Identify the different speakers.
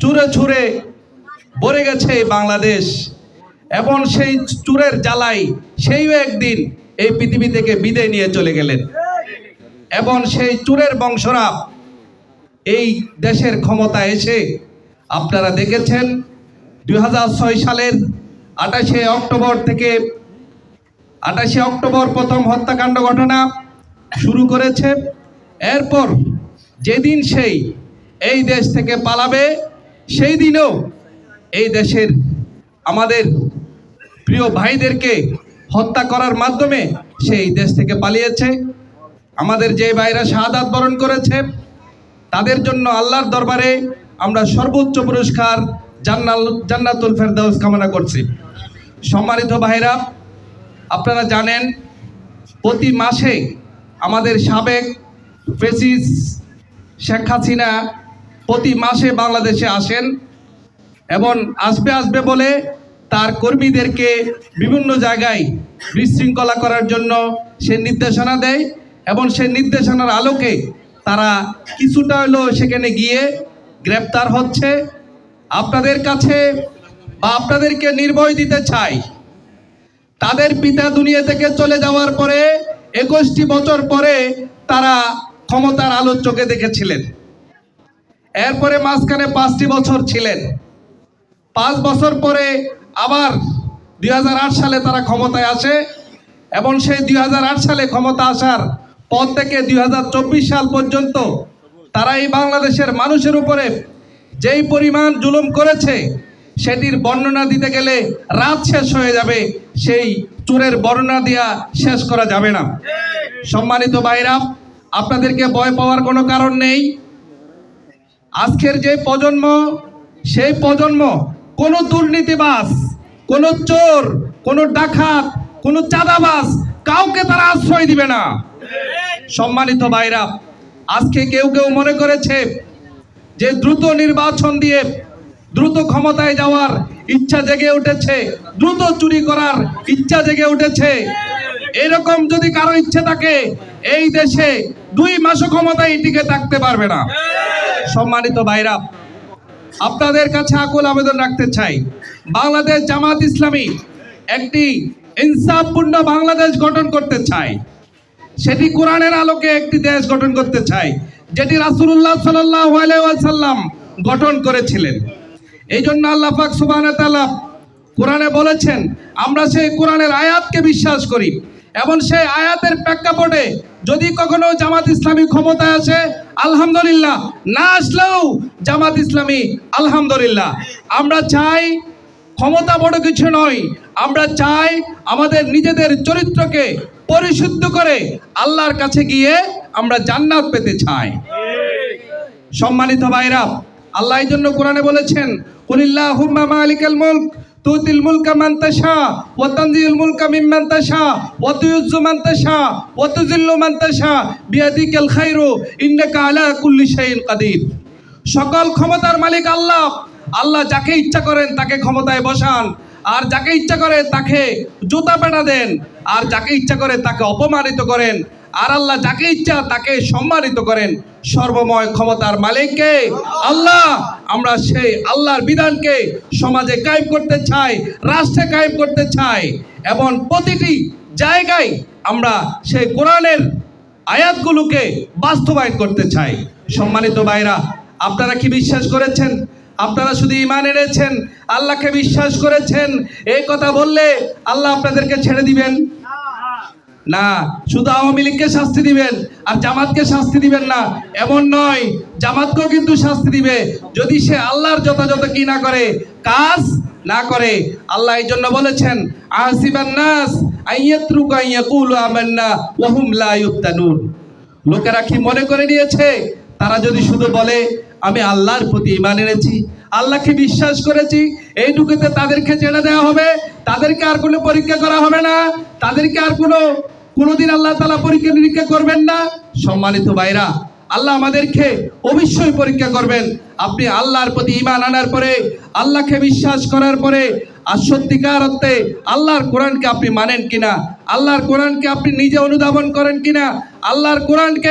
Speaker 1: চুরে ছুরে ভরে গেছে বাংলাদেশ। এবং সেই চুরের জ্বালাই সেইও একদিন এই পৃথিবী থেকে বিদায় নিয়ে চলে গেলেন। এবং সেই চুরের বংশরা এই দেশের ক্ষমতা এসে আপনারা দেখেছেন, দুই হাজার ছয় সালের আঠাশে অক্টোবর থেকে আঠাশে অক্টোবর প্রথম হত্যাকাণ্ড ঘটনা শুরু করেছে। এরপর যেদিন সেই এই দেশ থেকে পালাবে সেই দিনও এই দেশের আমাদের প্রিয় ভাইদেরকে হত্যা করার মাধ্যমে সেই দেশ থেকে পালিয়েছে। আমাদের যে ভাইরা শাহাদাত বরণ করেছে, তাদের জন্য আল্লাহর দরবারে আমরা সর্বোচ্চ পুরস্কার জান্নাল, জান্নাতুল ফেরদাউস কামনা করছি। সম্মানিত ভাইরা, আপনারা জানেন, প্রতি মাসে আমাদের সাবেক প্রেসিস শেখ হাসিনা প্রতি মাসে বাংলাদেশে আসেন এবং আসবে আসবে বলে তার কর্মীদেরকে বিভিন্ন জায়গায় বিশৃঙ্খলা করার জন্য সে নির্দেশনা দেয় এবং সে নির্দেশনার আলোকে তারা কিছুটা হলেও সেখানে গিয়ে গ্রেপ্তার হচ্ছে। আপনাদের কাছে বা আপনাদেরকে নির্ভয় দিতে চাই। তাদের পিতা দুনিয়া থেকে চলে যাওয়ার পরে একুশটি বছর পরে তারা ক্ষমতার আলোর চোখে দেখেছিলেন। এরপরে মাঝখানে পাঁচটি বছর ছিলেন। পাঁচ বছর পরে আবার দুই হাজার আট সালে তারা ক্ষমতায় আসে এবং সেই দুই হাজার আট সালে ক্ষমতা আসার পর থেকে দুই হাজার চব্বিশ সাল পর্যন্ত তারা এই বাংলাদেশের মানুষের উপরে যেই পরিমাণ জুলুম করেছে, সেটির বর্ণনা দিতে গেলে রাত শেষ হয়ে যাবে, সেই চোরের বর্ণনা দেওয়া শেষ করা যাবে না। সম্মানিত ভাইরা, আপনাদেরকে ভয় পাওয়ার কোনো কারণ নেই। আজকের যে প্রজন্ম, সেই প্রজন্ম, কোনো দুর্নীতিবাস কোনো চোর, কোনো ডাকাত, কোনো চাঁদাবাস কাউকে তারা আশ্রয় দিবে না। সম্মানিত ভাইরা, আজকে কেউ কেউ মনে করেছে যে দ্রুত নির্বাচন দিয়ে দ্রুত ক্ষমতায় যাওয়ার ইচ্ছা জেগে উঠেছে, দ্রুত চুরি করার ইচ্ছা জেগে উঠেছে। এরকম যদি কারও ইচ্ছে থাকে, এই দেশে দুই মাসও ক্ষমতায় টিকে থাকতে পারবে না। সম্মানিত ভাইরা, আপনাদের কাছে আকুল আবেদন রাখতে চাই। বাংলাদেশ জামাত ইসলামী একটি ইনসাফপূর্ণ বাংলাদেশ গঠন করতে চায় সেটি কোরআনের আলোকে একটি দেশ গঠন করতে চায় যেটি রাসূলুল্লাহ সাল্লাল্লাহু আলাইহি গঠন করেছিলেন। এই জন্য আল্লাহ পাক সুবহানাহু কোরআনে বলেছেন, আমরা সেই কোরআনের আয়াতকে বিশ্বাস করি এবং সেই আয়াতের প্রেক্ষাপটে যদি কখনো জামাত ইসলামী ক্ষমতায় আসে আলহামদুলিল্লাহ, না আসলেও জামাত ইসলামী, আলহামদুলিল্লাহ। আমরা চাই ক্ষমতা বড় কিছু নয়, আমরা চাই আমাদের নিজেদের চরিত্রকে পরিশুদ্ধ করে আল্লাহর কাছে গিয়ে আমরা জান্নাত পেতে চাই। সম্মানিত ভাইরা, আল্লাহ এই জন্য কোরআনে বলেছেন, কুলিল্লাহুম্মা মালিকাল মুলক। তুতিল মুলকা মান তাশা, ওয়া তানজিল মুলকা মিম্মান তাশা, ওয়া তুইজ্জু মান তাশা, ওয়া তুযিল্লু মান তাশা, বিয়াদিকাল খায়রু ইন্নাকা আলা কুল্লি শাইইন কাদির। সকল ক্ষমতার মালিক আল্লাহ। আল্লাহ যাকে ইচ্ছা করেন তাকে ক্ষমতায় বসান। আর যাকে ইচ্ছা করে তাকে জুতা পেটা দেন। আর যাকে ইচ্ছা করে তাকে অপমানিত করেন। আর আল্লাহ যাকে ইচ্ছা তাকে সম্মানিত করেন। সর্বময় ক্ষমতার মালিককে আল্লাহ, আমরা সেই আল্লাহর বিধানকে সমাজে কায়েম করতে চাই, রাষ্ট্রে কায়েম করতে চাই। এবং প্রতিটি জায়গায় আমরা সেই কোরআনের আয়াতগুলোকে বাস্তবায়ন করতে চাই। সম্মানিত ভাইরা, আপনারা কি বিশ্বাস করেছেন? আপনারা শুধু ইমান এনেছেন, আল্লাহকে বিশ্বাস করেছেন? এই কথা বললে আল্লাহ আপনাদেরকে ছেড়ে দিবেন? না, শুধু আওয়ামী লীগকে শাস্তি দিবেন আর জামাতকে শাস্তি দিবেন না, এমন নয়, জামাতকেও কিন্তু শাস্তি দিবে। যদি সে আল্লাহর যথাযথ কি না করে, কাজ না করে, আল্লাহ এই জন্য বলেছেন নাস লোকেরা কি মনে করে নিয়েছে? তারা যদি শুধু বলে, আমি আল্লাহর প্রতি ইমান এনেছি, আল্লাহকে বিশ্বাস করেছি, এইটুকুতে তাদেরকে ছেড়ে দেওয়া হবে, তাদেরকে আর কোনো পরীক্ষা করা হবে না, তাদেরকে আর কোনো কোনোদিন আল্লাহ তালা পরীক্ষা নিরীক্ষা করবেন না। সম্মানিত ভাইরা আল্লাহ আমাদেরকে অবশ্যই পরীক্ষা করবেন। আপনি আল্লাহর প্রতি ইমান আনার পরে, আল্লাহকে বিশ্বাস করার পরে, আর সত্যিকার অর্থে আল্লাহর কোরআনকে আপনি মানেন কিনা, আল্লাহর কোরআনকে আপনি নিজে অনুধাবন করেন কিনা, আল্লাহর কোরআনকে